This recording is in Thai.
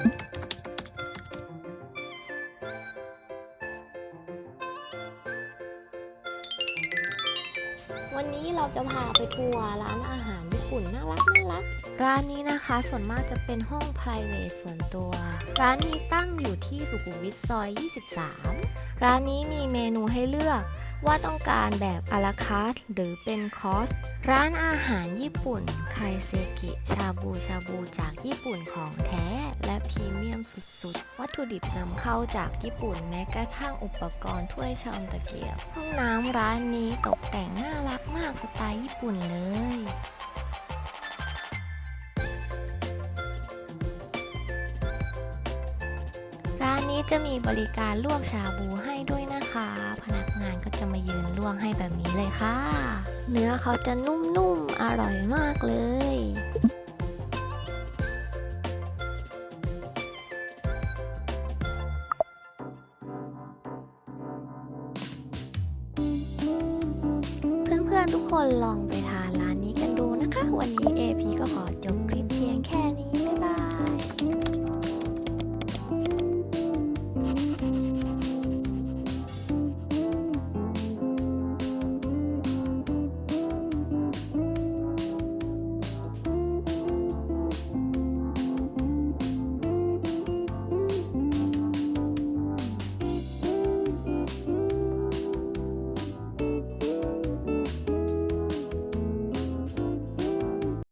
วันนี้เราจะพาไปทัวร์ร้านอาหารญี่ปุ่นน่ารักน่ารัก ร้านนี้นะคะส่วนมากจะเป็นห้อง p r i v a t ส่วนตัว ร้านนี้ตั้งอยู่ที่สุขุมวิทซอย 23 ร้านนี้มีเมนูให้เลือก ว่าต้องการแบบอาราคาร์ทหรือเป็นคอร์สร้านอาหารญี่ปุ่นไคเซกิชาบูชาบูจากญี่ปุ่นของแท้ และพรีเมียมสุดๆ วัตถุดิบนำเข้าจากญี่ปุ่นแม้กระทั่งอุปกรณ์ถ้วยชามตะเกียบ ห้องน้ำร้านนี้ตกแต่งน่ารักมากสไตล์ญี่ปุ่นเลยร้านนี้จะมีบริการลวกชาบูให้ด้วยนะคะพนัก จะมายืนลวกให้แบบนี้เลยค่ะ เนื้อเขาจะนุ่มๆ อร่อยมากเลยเพื่อนๆทุกคนลองไปทานร้านนี้กันดูนะคะ วันนี้ AP ก็ขอจบ